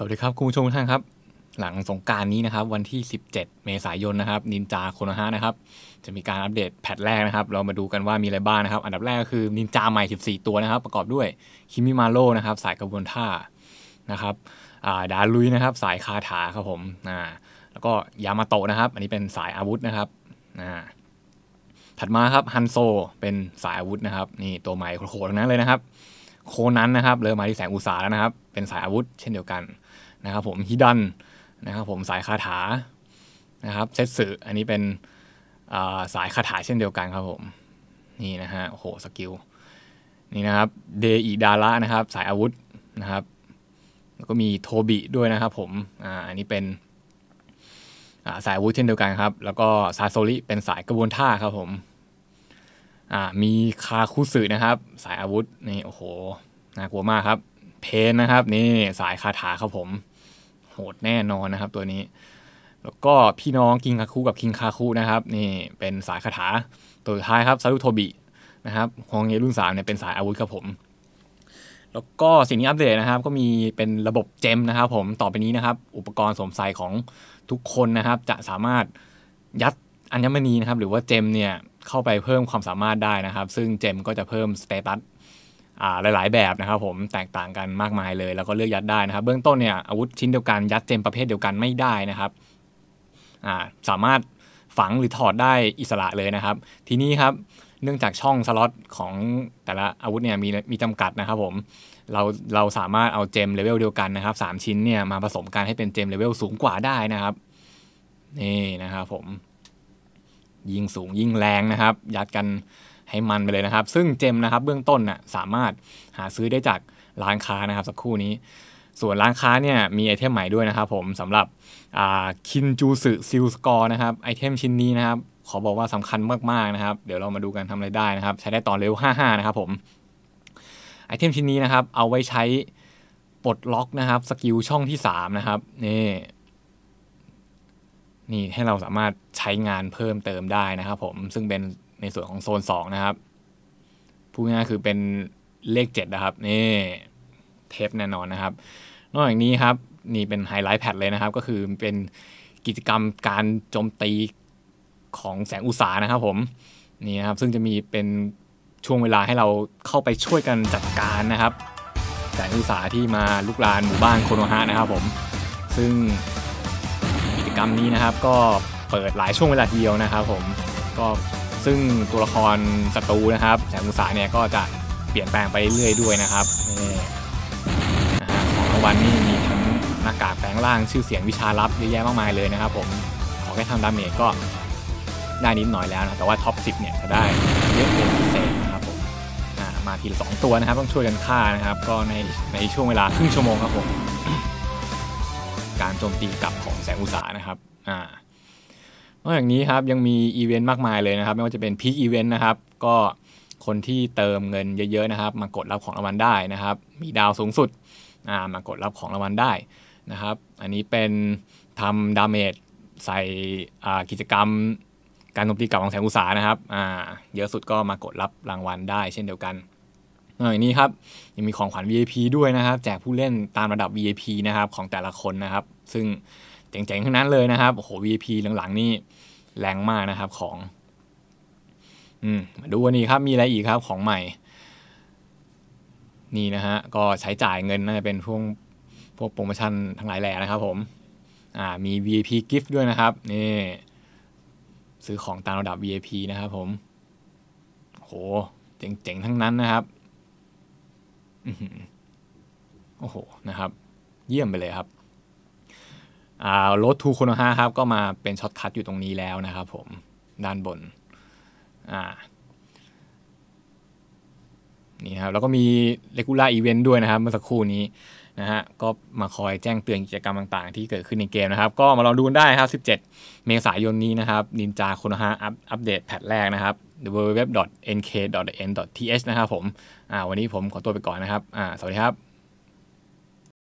สวัสดีครับ คุณผู้ชมทุกท่านครับ หลังสงการนี้นะครับ วันที่ 17 เมษายนนะครับนินจาโคโนฮะนะครับ จะมีการอัปเดตแพทแรกนะครับ เรามาดูกันว่ามีอะไรบ้างนะครับ อันดับแรกก็คือนินจาใหม่ 14 ตัวนะครับ ประกอบด้วยคิมิมาโร่นะครับ สายกระบวนท่านะครับาดาลุยนะครับ สายคาถาครับผมอ่าแล้วก็ยามาโตะนะครับ อันนี้เป็นสายอาวุธนะครับอ่าถัดมาครับฮันโซเป็นสายอาวุธนะครับนี่ตัวใหม่โคตรทั้งนั้นเลยนะครับ โคนั้นนะครับเริ่มมาที่แสงอุตสาแล้วนะครับ เป็นสายอาวุธ เช่นเดียวกันนะครับผมฮิดันนะครับผมสายคาถานะครับเซตสึอันนี้เป็นสายคาถาเช่นเดียวกันครับผมนี่นะฮะโอ้โหสกิลนี่นะครับเดอิดาระนะครับสายอาวุธนะครับแล้วก็มีโทบิด้วยนะครับผมอ่าอันนี้เป็นสายอาวุธเช่นเดียวกันครับ แล้วก็ซาโซริเป็นสายกระบวนท่าครับผมอ่ามีคาคุสึนะครับ สายอาวุธนี่โอ้โหน่ากลัวมากครับ เพนนะครับ นี่สายคาถาครับผม โหดแน่นอนนะครับตัวนี้ แล้วก็พี่น้องกิงคาคุกับคิงคาคุนะครับ นี่เป็นสายคาถาตัวสุดท้ายครับซารุโทบินะครับฮองเงรุ่น3เนี่ยเป็นสายอาวุธครับผมแล้วก็สิ่งที่อัปเดตนะครับ ก็มีเป็นระบบเจมนะครับ ผมต่อไปนี้นะครับ อุปกรณ์สวมใส่ของทุกคนนะครับ จะสามารถยัดอัญมณีนะครับ หรือว่าเจมเนี่ยเข้าไปเพิ่มความสามารถได้นะครับ ซึ่งเจมก็จะเพิ่มสเตตัส หลาย ๆ แบบนะครับผมแตกต่างกันมากมายเลย แล้วก็เลือกยัดได้นะครับ เบื้องต้นเนี่ยอาวุธชิ้นเดียวกันยัดเจมประเภทเดียวกันไม่ได้นะครับอ่าสามารถฝังหรือถอดได้อิสระเลยนะครับ ทีนี้ครับเนื่องจากช่องสล็อตของแต่ละอาวุธเนี่ยมีมีจำกัดนะครับผมเราเราสามารถเอาเจมเลเวลเดียวกันนะครับสามชิ้นเนี่ยมาผสมกันให้เป็นเจมเลเวลสูงกว่าได้นะครับนี่นะครับผมยิงสูงยิงแรงนะครับ ยัดกัน ให้มันไปเลยนะครับ ซึ่งเจมนะครับเบื้องต้นน่ะสามารถหาซื้อได้จากร้านค้านะครับสักครู่นี้ ส่วนร้านค้าเนี่ยมีไอเทมใหม่ด้วยนะครับผมสำหรับคินจูสึซิลสกอร์นะครับไอเทมชิ้นนี้นะครับขอบอกว่าสำคัญมากๆนะครับ เดี๋ยวเรามาดูกันทำอะไรได้นะครับ ใช้ได้ตอนเลเวล55 นะครับผมไอเทมชิ้นนี้นะครับ เอาไว้ใช้ปลดล็อกนะครับสกิลช่องที่ 3 นะครับนี่นี่ให้เราสามารถใช้งานเพิ่มเติมได้นะครับผมซึ่งเป็น ในส่วนของโซน2นะครับพูดง่ายคือเป็นเลข7นะครับ นี่เทปแน่นอนนะครับ นอกจากนี้ครับ นี่เป็นไฮไลท์แพทเลยนะครับ ก็คือเป็นกิจกรรมการโจมตีของแสงอุตสานะครับผมนี่นะครับซึ่งจะมีเป็นช่วงเวลาให้เราเข้าไปช่วยกันจัดการนะครับ แสงอุตสาที่มาลุกลานหมู่บ้านโคโนฮะนะครับผมซึ่งกิจกรรมนี้นะครับก็เปิดหลายช่วงเวลาทีเดียวนะครับผมก็ ซึ่งตัวละครศัตรูนะครับแสงอุตสาเนี่ยก็จะเปลี่ยนแปลงไปเรื่อยๆด้วยนะครับของรางวัลนี่มีทั้งหน้ากากแปลงร่างชื่อเสียงวิชาลับเยอะแยะมากมายเลยนะครับผมขอแค่ทำดาเมจก็ได้นิดหน่อยแล้วนะแต่ว่าท็อป 10 เนี่ยจะได้เยอะเป็นพิเศษนะครับผมมาทีละสองตัวนะครับ ต้องช่วยกันฆ่านะครับ ก็ในในช่วงเวลาครึ่งชั่วโมงครับผมการโจมตีกลับของแสงอุตสานะครับอ่า นอกจากนี้ครับยังมีอีเวนต์มากมายเลยนะครับ ไม่ว่าจะเป็นพีคอีเวนต์นะครับ ก็คนที่เติมเงินเยอะๆนะครับ มากดรับของรางวัลได้นะครับ มีดาวสูงสุดอ่ามากดรับของรางวัลได้นะครับ อันนี้เป็นทำดาเมจใส่กิจกรรมการโจมตีกับของแสงอุตสานะครับอ่าเยอะสุดก็มากดรับรางวัลได้ เช่นเดียวกันนอกจากนี้ครับยังมีของขวัญ VIP ด้วยนะครับ แจกผู้เล่นตามระดับ VIP นะครับของแต่ละคนนะครับ ซึ่ง เจ๋งๆทั้งนั้นเลยนะครับโอ้โห VIP หลังๆนี่แรงมากนะครับของอืมมาดูวันนี้ครับมีอะไรอีกครับของใหม่ นี่นะฮะก็ใช้จ่ายเงินน่าจะเป็นพวกพวกโปรโมชั่นทั้งหลายแหล่นะครับผมอ่ามี VIP gift ด้วยนะครับนี่ซื้อของตามระดับ VIP นะครับผมโหเจ๋งๆทั้งนั้นนะครับโอ้โหนะครับ เยี่ยมไปเลยครับ รถทูโคโนฮาครับก็มาเป็นช็อตคัทอยู่ตรงนี้แล้วนะครับผมด้านบนอ่านี่ครับแล้วก็มีเลกูล่าอีเวนต์ด้วยนะครับเมื่อสักครู่นี้นะฮะก็มาคอยแจ้งเตือนกิจกรรมต่างๆ ที่เกิดขึ้นในเกมนะครับ ก็มาลองดูได้ครับ 17 เมษายนนี้นะครับนินจาโคโนฮาอัปเดตแพทแรกนะครับ www.nk.n.th นะครับผมอ่าวันนี้ผมขอตัวไปก่อนนะครับอ่าสวัสดีครับ